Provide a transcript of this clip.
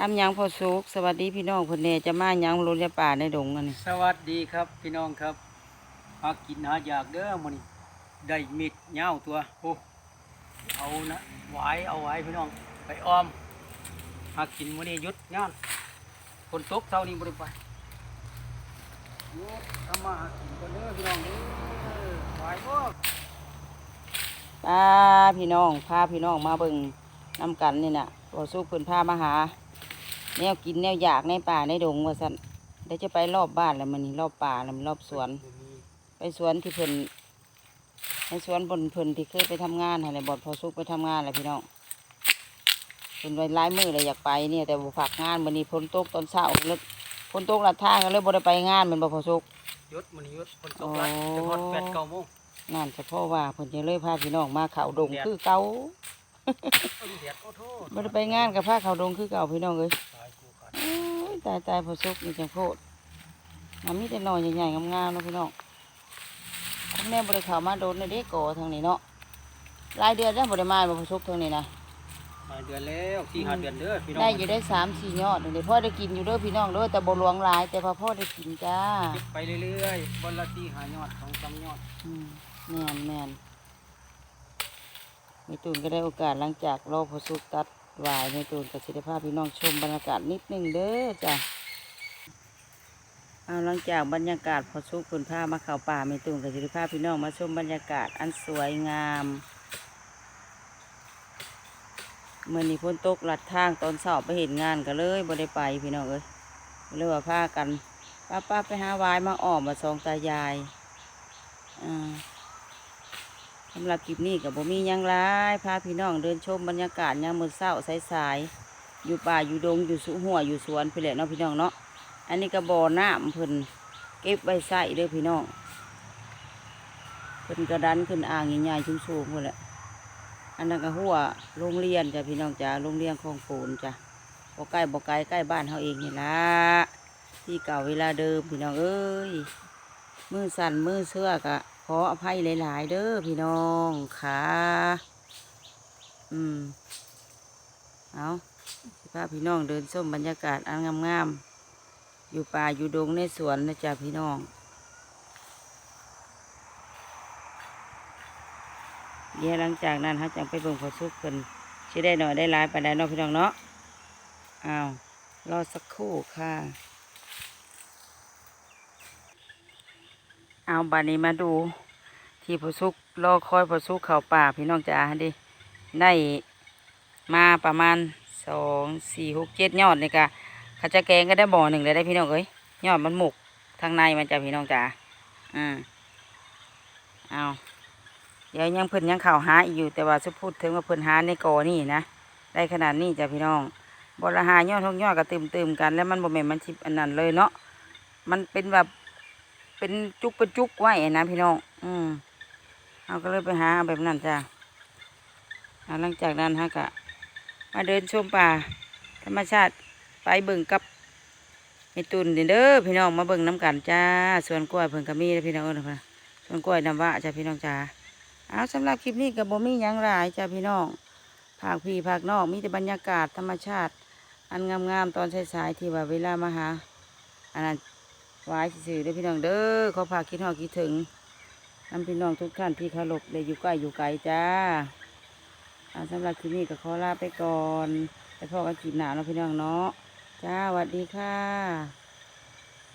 ทำหยังพอสุกสวัสดีพี่น้องเพิ่นแหน่จะมาหยังลุนยาป่าในดงอันนี้สวัสดีครับพี่น้องครับหากินหาอยากเด้อมื้อนี้ได้มีดเหย้าตัวโอ้เอานะไว้เอาไว้พี่น้องไปออมหากินมื้อนี้หยุดงานฝนตกเช้านี้บ่ได้ไปหยุดทำมาหากินกันเด้อพี่น้องเด้อไหวบ่ป้าพี่น้องพาพี่น้องมาเบิ่งนำกันนี่น่ะพอสุกเพิ่นพามาหา แนวกินแนวอยากในป่าในดงว่าซั่นเดี๋ยวจะไปรอบบ้านแล้วมื้อนี้รอบป่าแล้วมันรอบสวนบ่มีไปสวนที่เพิ่นในสวนบนเพิ่นที่เคยไปทำงานอะไรบอดพอสุกไปทำงานอะไรพี่น้องเพิ่นไว้หลายมือเลยอยากไปเนี่ยแต่บ่ฝากงานวันนี้ฝนตกตอนเช้าแล้วฝนตกลัดทางกันเลยบ่ได้ไปงานแมันบ่พอสุกหยุดมื้อนี้หยุดฝนตกหลายอ๋อจะฮอด8 9โมงนั่นเฉพาะว่าเพิ่นจะเลยพาพี่น้องมาเขาดงคือเก่าเอิ้นแดดโอ้โทษบ่ได้ไปงานกับพาเขาดงคือเก่าพี่น้องเอ้ย ตายตายพอสุกนี่จังโพดมันมีแต่หน่อยใหญ่ๆงามๆเนาะพี่น้องคุณแม่บ่ได้เข้ามาโดนในเด็กก่อทางนี้เนาะรายเดือนแล้วบ่ได้มาบ่พอสุกทางนี้นะหลายเดือนแล้ว4 5เดือนเด้อพี่น้องได้อยู่ได้สามสี่ยอดเลยพ่อได้กินอยู่เด้อพี่น้องเด้อแต่บ่หลวงหลายแต่พอพ่อได้กินจ้าเก็บไปเรื่อยๆวันละ4 5ยอด2 3ยอดอืมแม่นแม่นแม่ตูนก็ได้โอกาสหลังจากรอพอสุกตัด หวายแม่ตูนกับสิทภาพพี่น้องชมบรรยากาศนิดนึงเด้อจ้ะเอาหลังจากบรรยากาศพอสุกคุณพามาเข้าป่าแม่ตูนกับสิทภาพพี่น้องมาชมบรรยากาศอันสวยงามเมื่อนี้ฝนตกหลัดทางตอนเช้าไปเห็นงานก็เลยบ่ได้ไปพี่น้องเอ้ยเลยว่าพากันป้าป้าไปหาวายมาออมมาสองตายายอ่าำหรับคลิปนี้กับบ่มียังหลายพาพี่น้องเดินชมบรรยากาศยามมื้อเช้าสายๆอยู่ป่าอยู่ดงอยู่สุหัวอยู่สวนพี่แหละเนาะพี่น้องเนาะอันนี้ก็บ่อน้ำเพิ่นเก็บไว้ใส่เด้อพี่น้องเพิ่นกระดันขึ้นอ่างใหญ่ๆสูงๆพุ่นแหละอันนั้นก็หัวโรงเรียนจ้ะพี่น้องจ้ะโรงเรียนของปูนจ้ะบ่ใกล้บ่ไกลใกล้บ้านเฮาเองนี่ละที่เก่าเวลาเดิมพี่น้องเอ้ยมือสั่นมือเสื้อกะ ขออภัยหลาย ๆ เด้อพี่น้องค่ะ อืม เอาสิพาพี่น้องเดินส้มบรรยากาศอันงามๆ อยู่ป่าอยู่ดงในสวนนะจ๊ะพี่น้อง เดี๋ยวหลังจากนั้นฮะจังไปเบิ่งขอซุกเพิ่นสิได้หน่อยได้หลายไปานใดเนาะพี่น้องเนาะ อ้าว รอสักครู่ค่ะ เอาบานี้มาดู ที่พอสุกรอคอยพอสุกเข่าป่าพี่น้องจ๋าดิได้มาประมาณสองสี่หกเจ็ดยอดนี่กะข้าจะแกงก็ได้บ่อหนึ่งเลยได้พี่น้องเอ้ยยอดมันหมกทางในมันจะพี่น้องจ๋าอืมเอาเดี๋ยวยังเพิ่นยังเข่าวหาอีกอยู่แต่ว่าจะพูดถึงว่าเพิ่นหาในกอนี่นะได้ขนาดนี้จ้ะพี่น้องบรหายอดทุกยอดก็เติมเติมกัน แล้วมันบ่แม่นมันชิบอันนั้นเลยเนาะมันเป็นแบบ เป็นจุกเป็นจุกไว้นะพี่น้อง อืมเอาก็เลยไปหาเอาแบบนั้นจ้ะเอาหลังจากนั้นฮะกะ มาเดินชมป่า ธรรมชาติไปเบิ่งกับไอตุนเด้อพี่น้องมาเบิ่งน้ำกันจ้าสวนกล้วยเพิ่งกะมีเด้อพี่น้องนะสวนกล้วยน้ำว่าจ้าพี่น้องจ้าเอาสำหรับคลิปนี้กับบ่มียังหลายจ้าพี่น้องภาคพี่ภาคนอกมีแต่บรรยากาศธรรมชาติ อันงามๆตอนสายๆที่ว่าเวลามาหาอันนั้น ไว้สื่อเด้อพี่น้องเด้อขอพาคิดฮอคิดถึงนำพี่น้องทุกท่านที่เคารพได้อยู่ใกล้อยู่ไกลจ้าสำหรับคลิปนี้ก็ขอลาไปก่อนไปพ่อกันคลิปหน้าเนะพี่น้องเนาะจ้าสวัสดีค่ะ